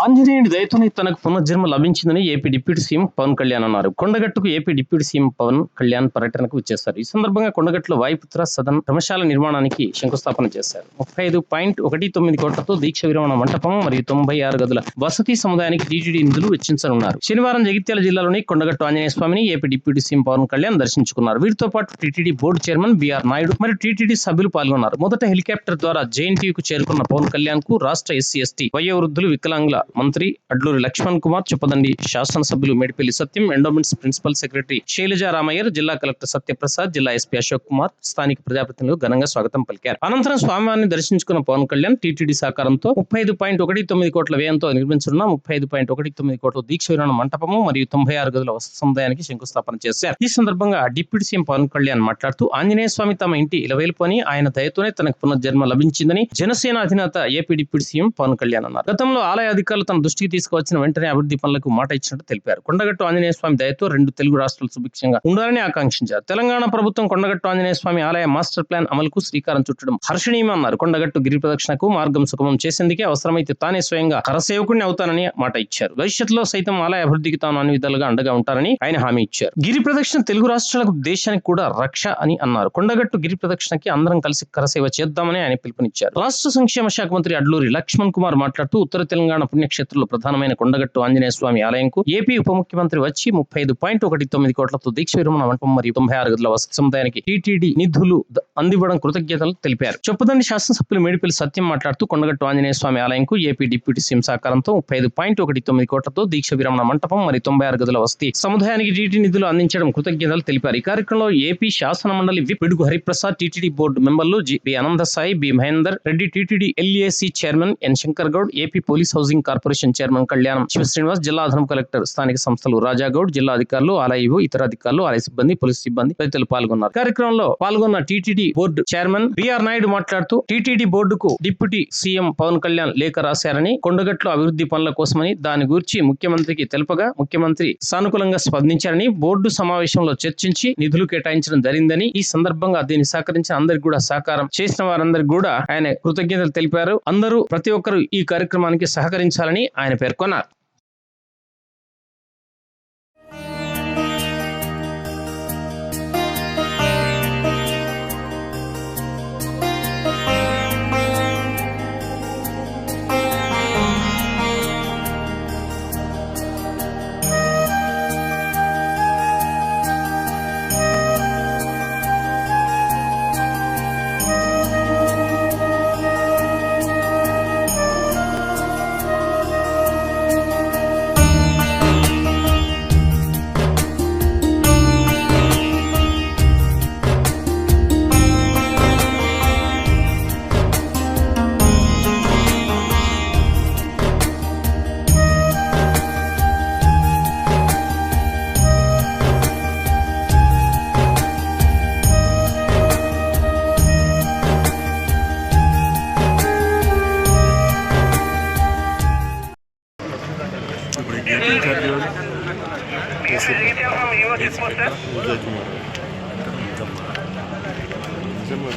ఆంజనేయుడి దయతోనే తనకు పునర్జన్మ లభించిందని AP deputy CM Pawan Kalyan అన్నారు. కొండగట్టుకు AP deputy CM Pawan Kalyan పర్యటనకు వచ్చేస్తారు ఈ సందర్భంగా కొండగట్టులో వాయుపుత్ర సదన్ ధర్మశాల నిర్మాణానికి శంకుస్థాపన చేశారు. ముప్పై ఐదు పాయింట్ ఒకటి తొమ్మిది కోట్లతో దీక్ష విరమణ మంటపం మరియు తొంభై ఆరు గదుల వసతి సముదాయానికి టీటీడీ నిధులు వెచ్చించనున్నారు. శనివారం జగిత్యాల జిల్లాలోని కొండగట్టు ఆంజనేయ స్వామిని AP deputy CM Pawan Kalyan దర్శించుకున్నారు. వీరితో పాటు TTD board chairman B R Naidu మరియు టీటీడీ సభ్యులు పాల్గొన్నారు. మొదట హెలికాప్టర్ ద్వారా జేఎన్టీయూకు చేరుకున్న పవన్ కళ్యాణ్కు రాష్ట్ర ఎస్సీ ఎస్టీ వయోవృద్ధులు వికలాంగుల మంత్రి అడ్లూరి లక్ష్మణ్ కుమార్ చొప్పదండి శాసనసభ్యులు Medipally Satyam endowments principal secretary Sailaja Ramaiyer జిల్లా కలెక్టర్ సత్యప్రసాద్ జిల్లా ఎస్పీ అశోక్ కుమార్ స్థానిక ప్రజాప్రతినిధులు ఘనంగా స్వాగతం పలికారు. అనంతరం స్వామివారిని దర్శించుకున్న పవన్ కళ్యాణ్ టీటీడీ సహకారంతో ముప్పై ఐదు పాయింట్ ఒకటి తొమ్మిది కోట్ల వ్యయంతో నిర్మించనున్న ముప్పై ఐదు పాయింట్ ఒకటి తొమ్మిది కోట్ల దీక్ష విరమణ మంటపము మరియు తొంభై ఆరు గదుల వసతి సముదాయానికి శంకుస్థాపన చేశారు. ఈ సందర్భంగా డిప్యూటీ సీఎం పవన్ కళ్యాణ్ మాట్లాడుతూ ఆంజనేయ స్వామి తమ ఇంటి ఇలవేలుపు ఆయన దయతోనే తనకు పునర్జన్మ లభించిందని జనసేన అధినేత AP deputy CM Pawan Kalyan అన్నారు. గతంలో ఆలయ అధికారులు తన దృష్టికి తీసుకువచ్చిన వెంటనే అభివృద్ధి పనులకు మాట ఇచ్చినట్టు తెలిపారు. కొండగట్టు ఆంజనేయ స్వామి దయతో రెండు తెలుగు రాష్ట్రాలు సుభిక్షంగా ఉండాలని ఆకాంక్షించారు. తెలంగాణ ప్రభుత్వం కొండగట్టు ఆంజనేయ స్వామి ఆలయ మాస్టర్ ప్లాన్ అమలుకు శ్రీకారం చుట్టడం హర్షణీయమన్నారు. కొండగట్టు గిరి ప్రదక్షిణకు మార్గం సుగమం చేసేందుకే అవసరమైతే తానే స్వయంగా కరసేవకుడిని అవుతానని మాట ఇచ్చారు. భవిష్యత్తులో సైతం ఆలయ అభివృద్ధికి తాను అన్ని విధాలుగా అండగా ఉంటారని ఆయన హామీ ఇచ్చారు. గిరి ప్రదక్షిణ తెలుగు రాష్ట్రాలకు దేశానికి కూడా రక్ష అని అన్నారు. కొండగట్టు గిరి ప్రదక్షిణకి అందరం కలిసి కరసేవ చేద్దామని ఆయన పిలుపునిచ్చారు. రాష్ట్ర సంక్షేమ శాఖ మంత్రి అడ్లూరి లక్ష్మణ్ కుమార్ మాట్లాడుతూ ఉత్తర తెలంగాణ పుణ్యక్షేత్రంలో ప్రధానమైన కొండగట్టు ఆంజనేయ స్వామి ఆలయంకు ఏపీ ఉప ముఖ్యమంత్రి వచ్చి ముప్పై ఐదు పాయింట్ ఒకటి తొమ్మిది కోట్లతో దీక్ష విరమణ మంటపం మరియు తొంభై ఆరు గదుల వసతి సముదాయానికి టీటీడీ నిధులు అందివ్వడం కృతజ్ఞతలు తెలిపారు. చొప్పదండి శాసనసభ్యులు మేడిపల్లి సత్యం మాట్లాడుతూ కొండగట్టు ఆంజనేయ స్వామి ఆలయంకు ఏపీ డిప్యూటీ సీఎం సహకారంతో ముప్పై ఐదు పాయింట్ ఒకటి తొమ్మిది కోట్లతో దీక్ష విరమణ మంటపం మరియు తొంభై ఆరు గదుల వసతి సముదాయానికి టీటీ నిధులు అందించడం కృతజ్ఞతలు తెలిపారు. ఈ కార్యక్రమంలో ఏపీ శాసన మండలి whip Pidugu Hariprasad TTD board మెంబర్లు G B Anantasai B Mahender Reddy TTD LAC chairman N Shankar Goud AP police housing corporation chairman Kalyanam Shiva Srinivas జిల్లా అదనపు కలెక్టర్ స్థానిక సంస్థలు రాజాగౌడ్ జిల్లా అధికారులు ఆలయ ఇతర అధికారులు ఆలయ సిబ్బంది పోలీస్ సిబ్బంది తదితరులు పాల్గొన్నారు. కార్యక్రమంలో పాల్గొన్న TTD board chairman B R Naidu మాట్లాడుతూ టీటీడీ బోర్డుకు డిప్యూటీ సీఎం పవన్ కళ్యాణ్ లేఖ రాశారని కొండగట్లు అభివృద్ధి పనుల కోసమని దాని గురించి ముఖ్యమంత్రికి తెలుపగా ముఖ్యమంత్రి సానుకూలంగా స్పందించారని బోర్డు సమావేశంలో చర్చించి నిధులు కేటాయించడం జరిగిందని ఈ సందర్భంగా దీన్ని సహకరించిన అందరికి కూడా సహకారం చేసిన వారందరికి కూడా ఆయన కృతజ్ఞతలు తెలిపారు. అందరూ ప్రతి ఒక్కరు ఈ కార్యక్రమానికి సహకరించాలని ఆయన పేర్కొన్నారు.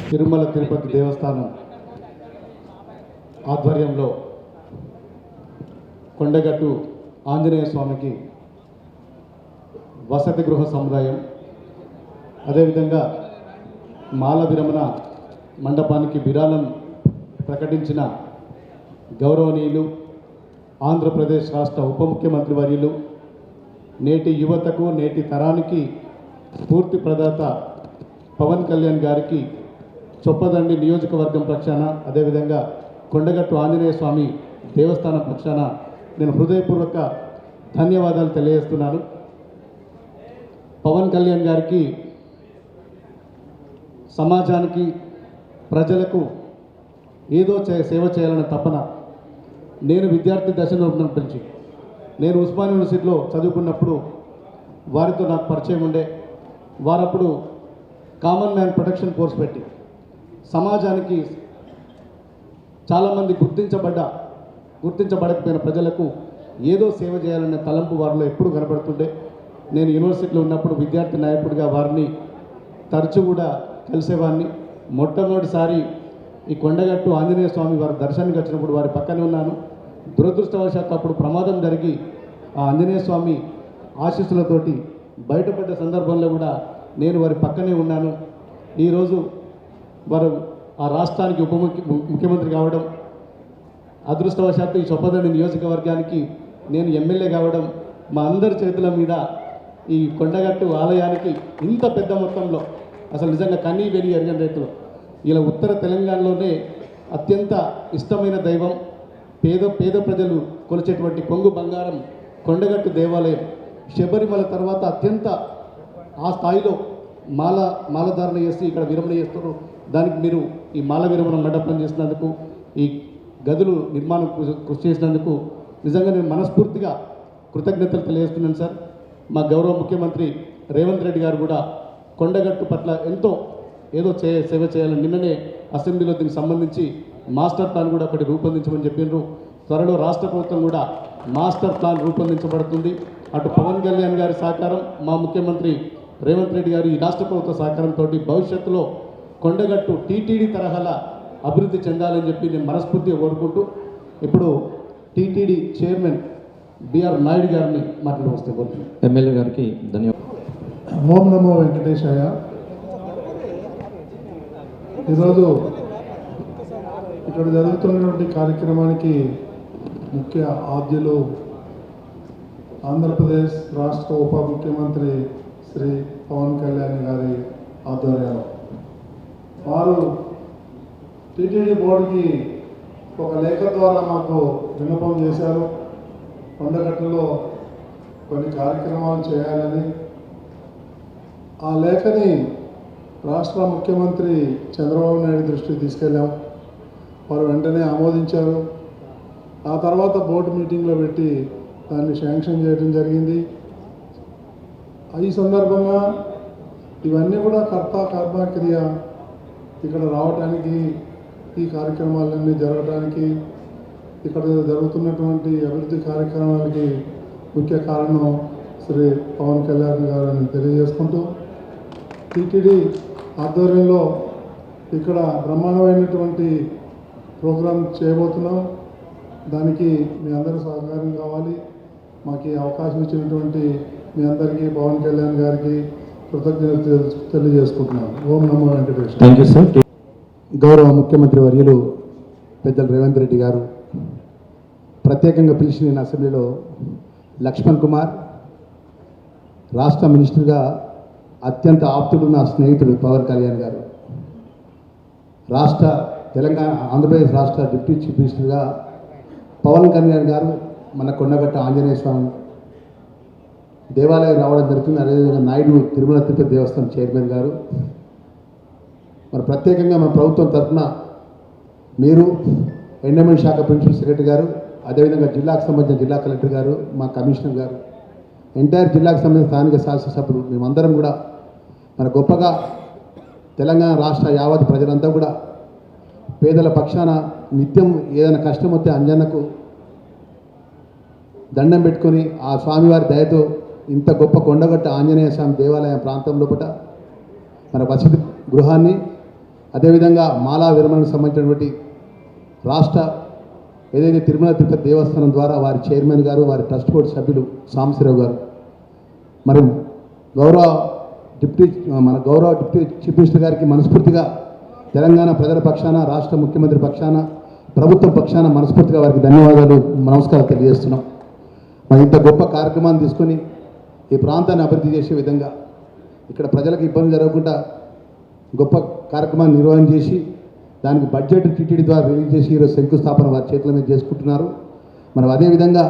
తిరుమల తిరుపతి దేవస్థానం ఆధ్వర్యంలో కొండగట్టు ఆంజనేయ స్వామికి వసతి గృహ సముదాయం అదేవిధంగా మాల విరమణ మండపానికి విరాళం ప్రకటించిన గౌరవనీయులు ఆంధ్రప్రదేశ్ రాష్ట్ర ఉప ముఖ్యమంత్రి వర్యులు నేటి యువతకు నేటి తరానికి స్ఫూర్తి ప్రదాత పవన్ కళ్యాణ్ గారికి చొప్పదండి నియోజకవర్గం పక్షాన అదేవిధంగా కొండగట్టు ఆంజనేయ స్వామి దేవస్థానం పక్షాన నేను హృదయపూర్వక ధన్యవాదాలు తెలియజేస్తున్నాను. పవన్ కళ్యాణ్ గారికి సమాజానికి ప్రజలకు ఏదో చే సేవ చేయాలన్న తపన నేను విద్యార్థి దశలో నుంచి నేను ఉస్మాన్ యూనివర్సిటీలో చదువుకున్నప్పుడు వారితో నాకు పరిచయం ఉండే. వారప్పుడు కామన్ మ్యాన్ ప్రొటెక్షన్ కోర్స్ పెట్టి సమాజానికి చాలామంది గుర్తించబడ్డ గుర్తించబడకపోయిన ప్రజలకు ఏదో సేవ చేయాలనే తలంపు వారిలో ఎప్పుడు కనబడుతుండే. నేను యూనివర్సిటీలో ఉన్నప్పుడు విద్యార్థి నాయకుడిగా వారిని తరచు కూడా కలిసేవాడిని మొట్టమొదటిసారి ఈ కొండగట్టు ఆంజనేయ స్వామి వారి దర్శనానికి వచ్చినప్పుడు వారి పక్కనే ఉన్నాను. దురదృష్టవశాత్తు అప్పుడు ప్రమాదం జరిగి ఆ ఆంజనేయ స్వామి ఆశీస్సులతోటి బయటపడ్డ సందర్భంలో కూడా నేను వారి పక్కనే ఉన్నాను. ఈరోజు వారు ఆ రాష్ట్రానికి ఉప ముఖ్య ముఖ్యమంత్రి కావడం అదృష్టవశాత్తు ఈ చొప్పదండి నియోజకవర్గానికి నేను ఎమ్మెల్యే కావడం మా అందరి చేతుల మీద ఈ కొండగట్టు ఆలయానికి ఇంత పెద్ద మొత్తంలో అసలు నిజంగా కన్నీ వెలి ఎరగని రైతులు. ఇలా ఉత్తర తెలంగాణలోనే అత్యంత ఇష్టమైన దైవం. పేద పేద ప్రజలు కొలిచేటువంటి కొంగు బంగారం కొండగట్టు దేవాలయం శబరిమల తర్వాత అత్యంత ఆ స్థాయిలో మాల మాలధారణ చేసి ఇక్కడ విరమణ చేస్తున్నారు. దానికి మీరు ఈ మాల విరమణ మండపం చేసినందుకు ఈ గదులు నిర్మాణం కృషి- కృషి చేసినందుకు నిజంగా నేను మనస్ఫూర్తిగా కృతజ్ఞతలు తెలియజేస్తున్నాను సార్. మా గౌరవ ముఖ్యమంత్రి రేవంత్ రెడ్డి గారు కూడా కొండగట్టు పట్ల ఎంతో ఏదో చే సేవ చేయాలని నిన్ననే అసెంబ్లీలో దీనికి సంబంధించి మాస్టర్ ప్లాన్ కూడా ఒకటి రూపొందించమని చెప్పిండ్రు త్వరలో రాష్ట్ర ప్రభుత్వం కూడా మాస్టర్ ప్లాన్ రూపొందించబడుతుంది. అటు పవన్ కళ్యాణ్ గారి సహకారం మా ముఖ్యమంత్రి రేవంత్ రెడ్డి గారు ఈ రాష్ట్ర ప్రభుత్వ సహకారంతో భవిష్యత్తులో కొండగట్టు టీటీడీ తరహాల అభివృద్ధి చెందాలని చెప్పి నేను మనస్ఫూర్తిగా కోరుకుంటూ ఇప్పుడు టీటీడీ చైర్మన్ బిఆర్ నాయుడు గారిని మాట్లాడి వస్తే కోరుతున్నాను ఎమ్మెల్యే గారికి ధన్యవాదాలు. ఓం నమో వెంకటేశాయ. ఈరోజు ఇక్కడ జరుగుతున్నటువంటి కార్యక్రమానికి ముఖ్య ఆద్యులు ఆంధ్రప్రదేశ్ రాష్ట్ర ఉప ముఖ్యమంత్రి శ్రీ పవన్ కళ్యాణ్ గారి ఆధ్వర్యంలో. వారు టీటీడీ బోర్డుకి ఒక లేఖ ద్వారా మాకు విన్నపం చేశారు. కొండగట్టులో కొన్ని కార్యక్రమాలు చేయాలని. ఆ లేఖని రాష్ట్ర ముఖ్యమంత్రి చంద్రబాబు నాయుడు దృష్టికి తీసుకెళ్ళాం. వారు వెంటనే ఆమోదించారు. ఆ తర్వాత బోర్డు మీటింగ్లో పెట్టి దాన్ని శాంక్షన్ చేయడం జరిగింది. ఈ సందర్భంగా ఇవన్నీ కూడా కర్త కర్మ క్రియ ఇక్కడ రావడానికి ఈ కార్యక్రమాలన్నీ జరగడానికి ఇక్కడ జరుగుతున్నటువంటి అభివృద్ధి కార్యక్రమాలకి ముఖ్య కారణం శ్రీ పవన్ కళ్యాణ్ గారని తెలియజేసుకుంటూ టీటీడీ ఆధ్వర్యంలో ఇక్కడ బ్రహ్మాండమైనటువంటి ప్రోగ్రాం చేయబోతున్నాం. దానికి మీ అందరూ సహకారం కావాలి. మాకు అవకాశం ఇచ్చినటువంటి మీ అందరికీ పవన్ కళ్యాణ్ గారికి కృతజ్ఞత తెలియజేసుకుంటున్నాను ఓం నమో వెంకటేశ్వర థ్యాంక్ యూ సార్ గౌరవ ముఖ్యమంత్రి వర్యులు పెద్దలు రేవంత్ రెడ్డి గారు ప్రత్యేకంగా పిలిచి నేను అసెంబ్లీలో లక్ష్మణ్ కుమార్ రాష్ట్ర మినిస్టర్గా అత్యంత ఆప్తుడు నా స్నేహితుడు పవన్ కళ్యాణ్ గారు రాష్ట్ర తెలంగాణ ఆంధ్రప్రదేశ్ రాష్ట్ర డిప్యూటీ చీఫ్ మినిస్టర్గా పవన్ కళ్యాణ్ గారు మన కొండగట్ట ఆంజనేయ స్వామి దేవాలయం రావడం జరుగుతుంది. అదేవిధంగా నాయుడు తిరుమల తిరుపతి దేవస్థానం చైర్మన్ గారు. మరి ప్రత్యేకంగా మన ప్రభుత్వం తరఫున మీరు ఎండమెంట్ శాఖ ప్రిన్సిపల్ సెక్రటరీ గారు అదేవిధంగా జిల్లాకు సంబంధించిన జిల్లా కలెక్టర్ గారు మా కమిషనర్ గారు ఎంటైర్ జిల్లాకు సంబంధించిన స్థానిక శాసనసభ్యులు మేమందరం కూడా మన గొప్పగా తెలంగాణ రాష్ట్ర యావత్ ప్రజలంతా కూడా పేదల పక్షాన నిత్యం ఏదైనా కష్టం వస్తే అంజన్నకు దండం పెట్టుకొని ఆ స్వామివారి దయతో ఇంత గొప్ప కొండగట్ట ఆంజనేయ స్వామి దేవాలయం ప్రాంతం లోపల మన వసతి గృహాన్ని అదేవిధంగా మాలా విరమణకు సంబంధించినటువంటి రాష్ట్ర ఏదైతే తిరుమల తిరుపతి దేవస్థానం ద్వారా వారి చైర్మన్ గారు వారి ట్రస్ట్ బోర్డు సభ్యులు సాంబశివరావు గారు మరి గౌరవ డిప్యూటీ మన గౌరవ డిప్యూటీ చీఫ్ మినిస్టర్ గారికి మనస్ఫూర్తిగా తెలంగాణ ప్రజల పక్షాన రాష్ట్ర ముఖ్యమంత్రి పక్షాన ప్రభుత్వం పక్షాన మనస్ఫూర్తిగా వారికి ధన్యవాదాలు నమస్కారాలు తెలియజేస్తున్నాం. మరి ఇంత గొప్ప కార్యక్రమాన్ని తీసుకొని ఈ ప్రాంతాన్ని అభివృద్ధి చేసే విధంగా ఇక్కడ ప్రజలకు ఇబ్బంది జరగకుండా గొప్ప కార్యక్రమాన్ని నిర్వహణ చేసి దానికి బడ్జెట్ టీటీడీ ద్వారా రిలీజ్ చేసి ఈరోజు శంకుస్థాపన వారి చేతుల మీద చేసుకుంటున్నారు. మనం అదేవిధంగా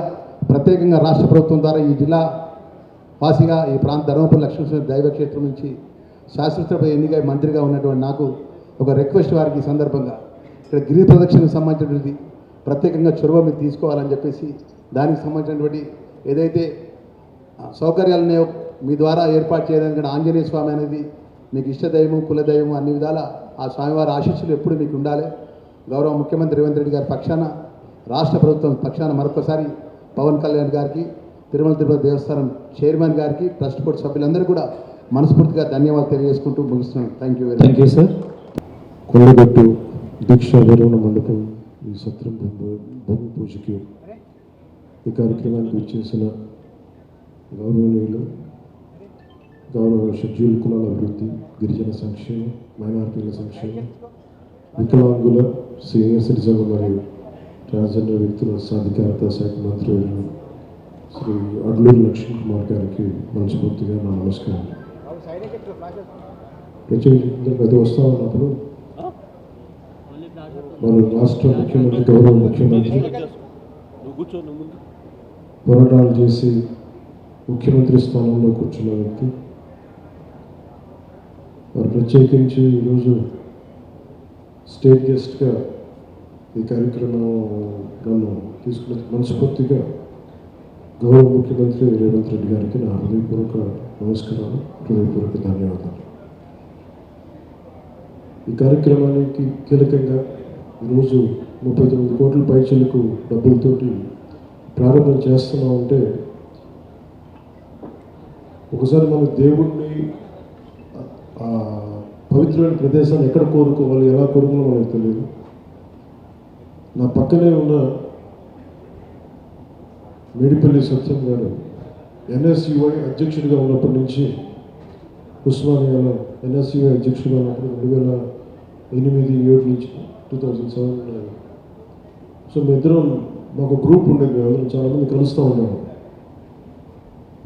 ప్రత్యేకంగా రాష్ట్ర ప్రభుత్వం ద్వారా ఈ జిల్లా వాసిగా ఈ ప్రాంత ధర్మపురం లక్ష్మీ దైవక్షేత్రం నుంచి శాస్త్రపై ఎన్నిక మంత్రిగా ఉన్నటువంటి నాకు ఒక రిక్వెస్ట్ వారికి సందర్భంగా. ఇక్కడ గిరి ప్రదక్షిణకు సంబంధించినటువంటి ప్రత్యేకంగా చొరవ మీరు తీసుకోవాలని చెప్పేసి దానికి సంబంధించినటువంటి ఏదైతే సౌకర్యాలనే సౌకర్యాలు మీ ద్వారా ఏర్పాటు చేయడానికి కూడా ఆంజనేయ స్వామి అనేది మీకు ఇష్టదైవం కులదైవం అన్ని విధాల ఆ స్వామివారి ఆశీస్సులు ఎప్పుడు మీకు ఉండాలి. గౌరవ ముఖ్యమంత్రి రేవంత్ రెడ్డి గారి పక్షాన రాష్ట్ర ప్రభుత్వం పక్షాన మరొకసారి పవన్ కళ్యాణ్ గారికి తిరుమల తిరుపతి దేవస్థానం చైర్మన్ గారికి ట్రస్ట్ బోర్డు సభ్యులందరూ కూడా మనస్ఫూర్తిగా ధన్యవాదాలు తెలియజేసుకుంటూ ముగిస్తున్నాను. Thank you very thank you sir Kondagattu దీక్ష విరమణ మండపం ఈ సత్రం భూమి పూజకి ఈ కార్యక్రమానికి వచ్చేసిన గౌరవనీయులు గౌరవ షెడ్యూల్ కులాల అభివృద్ధి గిరిజన సంక్షేమం మైనారిటీల సంక్షేమం వికలాంగుల సీనియర్ సిటిజన్ మరియు ట్రాన్స్జెండర్ వ్యక్తుల సాధికారత శాఖ మంత్రి శ్రీ అడ్లూరు లక్ష్మణ్ కుమార్ గారికి మనస్ఫూర్తిగా నా నమస్కారం ప్రత్యేకించి గది వస్తా ఉన్నప్పుడు మన రాష్ట్ర ముఖ్యమంత్రి గౌరవ ముఖ్యమంత్రి పోరాటాలు చేసి ముఖ్యమంత్రి స్థానంలో కూర్చున్న వ్యక్తి. వారు ప్రత్యేకించి ఈరోజు స్టేట్ గెస్ట్గా ఈ కార్యక్రమం నన్ను తీసుకున్న మనస్ఫూర్తిగా గౌరవ ముఖ్యమంత్రి రేవంత్ రెడ్డి గారికి నా హృదయపూర్వక నమస్కారాలు హృదయపూర్వక ధన్యవాదాలు. ఈ కార్యక్రమానికి కీలకంగా ఈరోజు ముప్పై తొమ్మిది కోట్ల పైచలకు డబ్బులతోటి ప్రారంభం చేస్తున్నామంటే ఒకసారి మనం దేవుణ్ణి పవిత్రమైన ప్రదేశాన్ని ఎక్కడ కోరుకోవాలి ఎలా కోరుకోవాలో మనకు తెలియదు. నా పక్కనే ఉన్న మేడిపల్లి సత్యం గారు ఎన్ఎస్యుఐ అధ్యక్షుడిగా ఉన్నప్పటి నుంచి ఉస్మానియాలో ఎన్ఎస్యుఐ అధ్యక్షుడిగా ఉన్నప్పుడు రెండు వేల ఎనిమిది ఏడు నుంచి టూ థౌజండ్ సెవెన్ సో మీ ఇద్దరం మాకు గ్రూప్ ఉండేది మేము అందరం చాలామంది కలుస్తూ ఉన్నాము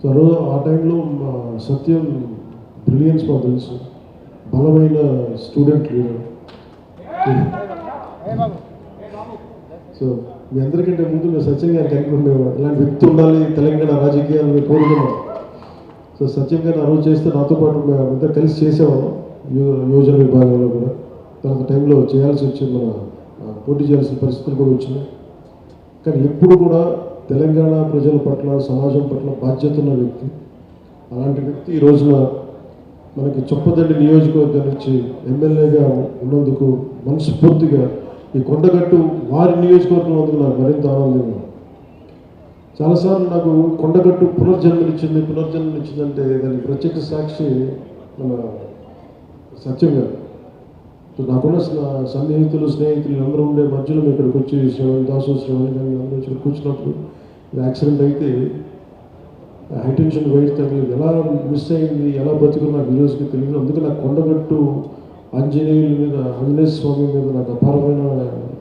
సో ఆ రోజు ఆ టైంలో మా సత్యం బ్రిలియన్స్ మాకు తెలుసు. బలమైన స్టూడెంట్ లీడర్ సో మీ అందరికంటే ముందు మేము సత్యం గారికి అనుకుంటున్నాము ఇలాంటి వ్యక్తి ఉండాలి తెలంగాణ రాజకీయాలను కోరుకున్నాం సో సత్యం గారిని ఆ రోజు చేస్తే నాతో పాటు మేము కలిసి చేసేవాళ్ళం. యో- యోజన విభాగంలో కూడా. తర్వాత టైంలో చేయాల్సి వచ్చింది మన పోటీ చేయాల్సిన పరిస్థితులు కూడా వచ్చినాయి కానీ ఎప్పుడు కూడా తెలంగాణ ప్రజల పట్ల సమాజం పట్ల బాధ్యత ఉన్న వ్యక్తి అలాంటి వ్యక్తి ఈ రోజున మనకి చొప్పదండి నియోజకవర్గం నుంచి ఎమ్మెల్యేగా ఉన్నందుకు మనస్ఫూర్తిగా ఈ కొండగట్టు వారి నియోజకవర్గం అందుకు నాకు మరింత ఆనందంగా ఉంది. చాలాసార్లు నాకు కొండగట్టు పునర్జన్మనిచ్చింది పునర్జన్మనిచ్చిందంటే దానికి ప్రత్యక్ష సాక్షి మన సత్యం గారు నాకున్న సన్నిహితులు స్నేహితులు అందరూ ఉండే మధ్యలో ఇక్కడికి వచ్చి శ్రవణ్ దాసు శ్రవణ్ కానీ అందరూ వచ్చి కూర్చున్నప్పుడు యాక్సిడెంట్ అయితే హైటెన్షన్ వెయిట్ తగ్గలేదు ఎలా మిస్ అయింది ఎలా బతుకున్నా నాకు తెలియదు. అందుకే నాకు కొండగట్టు ఆంజనేయుల మీద ఆంజనేయ స్వామి మీద నాకు అపారమైన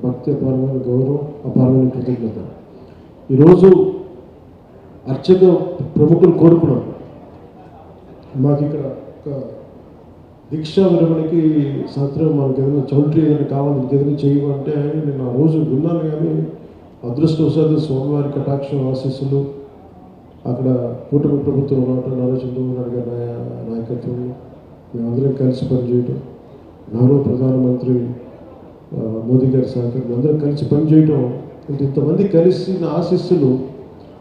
భక్తి అపారమైన గౌరవం అపారమైన కృతజ్ఞత. ఈరోజు అర్చక ప్రముఖులు కోరుకున్నాను మాకు ఇక్కడ ఒక దీక్షా విరమణకి సత్రం మనకి ఏదైనా చౌల్ట్రీ ఏదైనా కావాలి ఇంకేదైనా చేయమంటే నేను ఆ రోజు విన్నాను కానీ అదృష్టవశాలు స్వామివారి కటాక్షం ఆశీస్సులు అక్కడ కూటమి ప్రభుత్వం రావటం నారా చంద్రబాబు నాయుడు గారి నాయ- మేమందరం కలిసి పనిచేయటం గౌరవ ప్రధానమంత్రి మోదీ గారి సహకారం అందరం కలిసి పనిచేయటం ఇంత ఇంతమంది కలిసి నా ఆశీస్సులు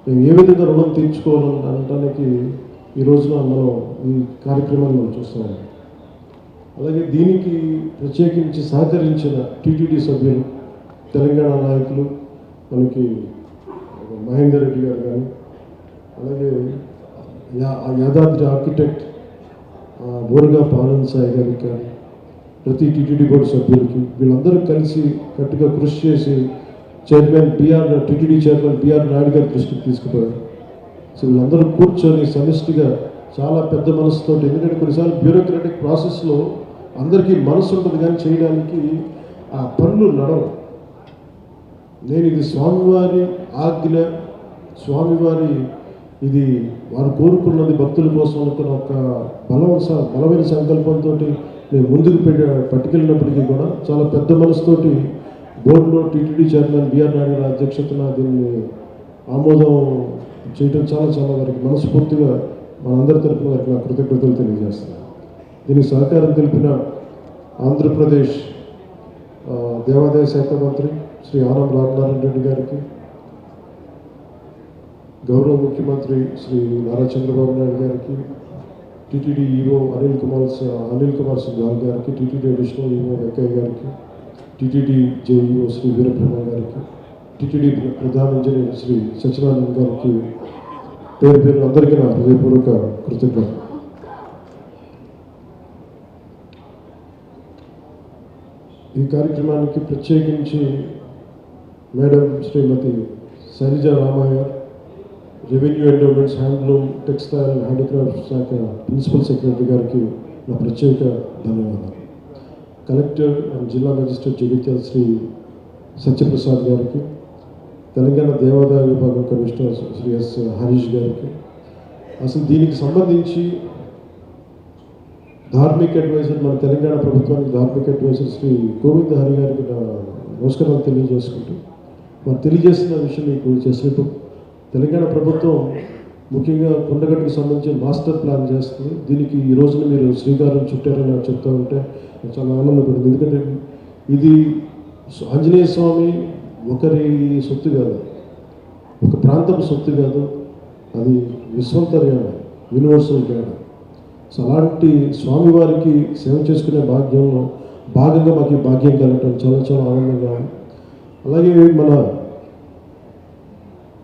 మేము ఏ విధంగా రుణం తీర్చుకోవాలని అనడానికి ఈ రోజున మనం ఈ కార్యక్రమాన్ని మనం చూస్తున్నాం. అలాగే దీనికి ప్రత్యేకించి సహకరించిన టీటీడీ సభ్యులు తెలంగాణ నాయకులు మనకి మహేందర్ రెడ్డి గారు కానీ అలాగే యా- యాదాద్రి ఆర్కిటెక్ట్ బోరుగా ఆనంద్ సాయి గారికి కానీ ప్రతి టీటీడీ బోర్డు సభ్యులకి వీళ్ళందరూ కలిసి గట్టిగా కృషి చేసి chairman B R TTD chairman B R Naidu గారి దృష్టికి తీసుకుపోయారు. సో వీళ్ళందరూ కూర్చొని సమిష్టిగా చాలా పెద్ద మనసుతో ఎందుకంటే కొన్నిసార్లు బ్యూరోక్రాటిక్ ప్రాసెస్లో అందరికీ మనసు ఉంటుంది కానీ చేయడానికి ఆ పనులు నడవు. నేను ఇది స్వామివారి ఆజ్ఞ స్వామివారి ఇది వారు కోరుకున్నది భక్తుల కోసం అనుకున్న ఒక బలం బలమైన సంకల్పంతో నేను ముందుకు పెట్టి పట్టుకెళ్ళినప్పటికీ కూడా చాలా పెద్ద మనసుతోటి బోర్డులో టీటీడీ చైర్మన్ బిఆర్ నాయుడు గారి అధ్యక్షతన దీన్ని ఆమోదం చేయడం చాలా చాలా వారికి మనస్ఫూర్తిగా మనందరి తరపున వారికి నా కృతజ్ఞతలు తెలియజేస్తున్నాను. దీనికి సహకారం తెలిపిన ఆంధ్రప్రదేశ్ దేవాదాయ శాఖ మంత్రి శ్రీ ఆనం రామనారాయణ రెడ్డి గారికి గౌరవ ముఖ్యమంత్రి శ్రీ నారా చంద్రబాబు నాయుడు గారికి టీటీడీ ఈఓ అనిల్ కుమార్ అనిల్ కుమార్ సింఘాల్ గారికి టీటీడీ అడిషనల్ ఈఓ వెంకయ్య గారికి టీటీడీ జేఈఓ శ్రీ వీరబ్రహ్మ గారికి టీటీడీ ప్రధాన ఇంజనీర్ శ్రీ సత్యనారాయణ గారికి పేరు పేరు అందరికీ నా హృదయపూర్వక కృతజ్ఞత ఈ కార్యక్రమానికి ప్రత్యేకించి madam Srimati Sailaja Ramaiah revenue endowments handloom textile handicraft శాఖ ప్రిన్సిపల్ సెక్రటరీ గారికి నా ప్రత్యేక ధన్యవాదాలు. కలెక్టర్ అండ్ జిల్లా మెజిస్ట్రేట్ జగిత్యాల శ్రీ సత్యప్రసాద్ గారికి తెలంగాణ దేవాదాయ విభాగం కమిషనర్ శ్రీ ఎస్ హరీష్ గారికి అసలు దీనికి సంబంధించి ధార్మిక అడ్వైజర్ మన తెలంగాణ ప్రభుత్వానికి ధార్మిక అడ్వైజర్ శ్రీ గోవింద్ హరి గారికి నా నమస్కారాలు తెలియజేసుకుంటూ వారు తెలియజేసిన విషయం మీకు చేసినట్టు తెలంగాణ ప్రభుత్వం ముఖ్యంగా కొండగట్టుకు సంబంధించిన మాస్టర్ ప్లాన్ చేస్తుంది. దీనికి ఈ రోజున మీరు శ్రీకారం చుట్టారని నాకు చెప్తా ఉంటే చాలా ఆనందపడింది. ఎందుకంటే ఇది ఆంజనేయ స్వామి ఒకరి సొత్తు కాదు ఒక ప్రాంతపు సొత్తు కాదు. అది విశ్వంతర్యామి యూనివర్సల్ జ్ఞానం సో అలాంటి స్వామివారికి సేవ చేసుకునే భాగ్యంలో భాగంగా మాకు ఈ భాగ్యం కలగటం చాలా చాలా ఆనందంగా అలాగే మన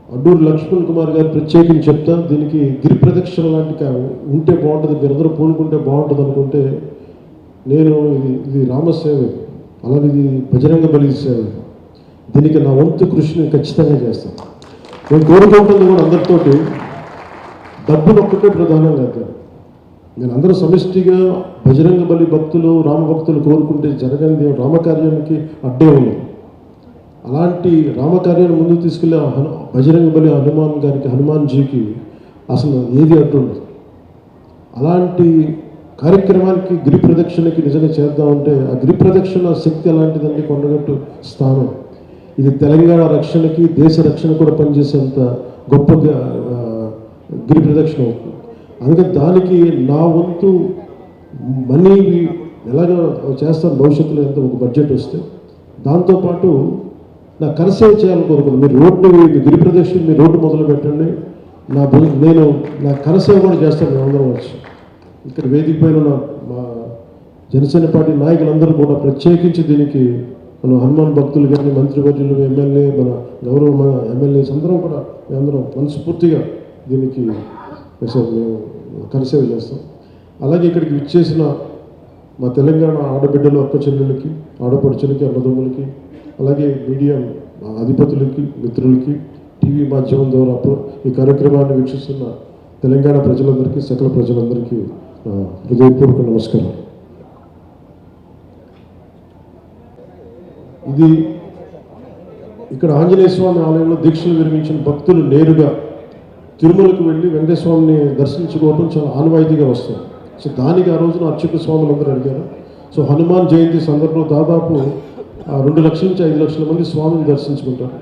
అడ్డూరు లక్ష్మణ్ కుమార్ గారు ప్రత్యేకించి చెప్తా దీనికి గిరి ప్రదక్షిణ లాంటి ఉంటే బాగుంటుంది మీరందరూ పూనుకుంటే బాగుంటుంది అనుకుంటే నేను ఇది ఇది రామసేవే అలాగే ఇది బజరంగ బలి సేవ. దీనికి నా వంతు కృషిని ఖచ్చితంగా చేస్తాను నేను కోరుకుంటుంది కూడా అందరితోటి డబ్బులు ఒక్కటే ప్రధానం కాదు నేను అందరూ సమిష్టిగా బజరంగ బలి భక్తులు రామ భక్తులు కోరుకుంటే జరగనిది రామకార్యానికి అడ్డే ఉంది. అలాంటి రామకార్యాన్ని ముందుకు తీసుకెళ్ళే ఆ హను బజరంగ బలి హనుమాన్ గారికి హనుమాన్ జీకి అసలు ఏది అడ్డుండదు అలాంటి కార్యక్రమానికి గిరి ప్రదక్షిణకి నిజంగా చేద్దామంటే ఆ గిరి ప్రదక్షిణ శక్తి అలాంటిదండి కొండగట్టు స్థానం. ఇది తెలంగాణ రక్షణకి దేశ రక్షణ కూడా పనిచేసేంత గొప్ప గిరి ప్రదక్షిణ అవుతుంది అందుకని దానికి నా వంతు మనీ ఎలాగ చేస్తాను భవిష్యత్తులో ఎంత ఒక బడ్జెట్ వస్తే. దాంతోపాటు నా కరసేవ చేయాలని కోరుకున్నాను మీరు రోడ్డు మీ గిరి ప్రదక్షిణ మీరు రోడ్డు మొదలు పెట్టండి. నా నేను నా కరసేవ కూడా చేస్తాను మేము అందరం వచ్చి. ఇక్కడ వేదిక పైన మా జనసేన పార్టీ నాయకులందరూ కూడా ప్రత్యేకించి దీనికి మన హనుమాన్ భక్తులు కానీ మంత్రివర్యులు ఎమ్మెల్యే మన గౌరవ మన ఎమ్మెల్యేస్ అందరం కూడా మేమందరం మనస్ఫూర్తిగా దీనికి మేము కరసేవ చేస్తాం అలాగే ఇక్కడికి విచ్చేసిన మా తెలంగాణ ఆడబిడ్డలు అక్క చెల్లెళ్ళకి ఆడపడుచులకి అన్నదమ్ములకి అలాగే మీడియా అధిపతులకి మిత్రులకి టీవీ మాధ్యమం ద్వారా ఈ కార్యక్రమాన్ని వీక్షిస్తున్న తెలంగాణ ప్రజలందరికీ సకల ప్రజలందరికీ హృదయపూర్వక నమస్కారం. ఇది ఇక్కడ ఆంజనేయ స్వామి ఆలయంలో దీక్షలు విరమించిన భక్తులు నేరుగా తిరుమలకు వెళ్ళి వెంకటేశ్వర దర్శించుకోవడం చాలా ఆనవాయితీగా వస్తుంది. సో దానికి ఆ రోజున అర్చక స్వాములు అందరూ అడిగారు. సో హనుమాన్ జయంతి సందర్భంలో దాదాపు రెండు లక్షల నుంచి ఐదు లక్షల మంది స్వామిని దర్శించుకుంటారు.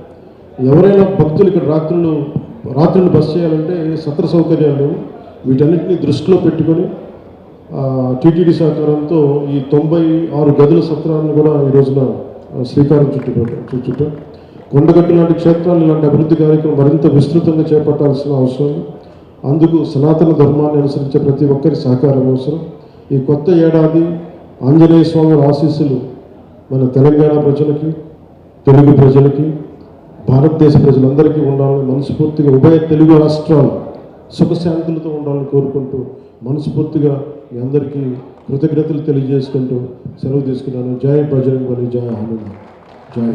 ఎవరైనా భక్తులు ఇక్కడ రాత్రులు రాత్రులు బస్ చేయాలంటే సత్ర సౌకర్యాలు లేవు. వీటన్నిటిని దృష్టిలో పెట్టుకొని టీటీడీ సహకారంతో ఈ తొంభై ఆరు గదుల సత్రాలను కూడా ఈ రోజున శ్రీకారం చుట్టుకుంటాం చుట్టారు. కొండగట్టు లాంటి క్షేత్రాలు ఇలాంటి అభివృద్ధి కార్యక్రమం మరింత విస్తృతంగా చేపట్టాల్సిన అవసరం. అందుకు సనాతన ధర్మాన్ని అనుసరించే ప్రతి ఒక్కరి సహకారం అవసరం. ఈ కొత్త ఏడాది ఆంజనేయ స్వామి ఆశీస్సులు మన తెలంగాణ ప్రజలకి తెలుగు ప్రజలకి భారతదేశ ప్రజలందరికీ ఉండాలని మనస్ఫూర్తిగా ఉభయ తెలుగు రాష్ట్రాలు సుఖశాంతులతో ఉండాలని కోరుకుంటూ మనస్ఫూర్తిగా మీ అందరికీ కృతజ్ఞతలు తెలియజేసుకుంటూ సెలవు తీసుకున్నాను. జయ బజరంగ్ బలి జై హనుమాన్. జయ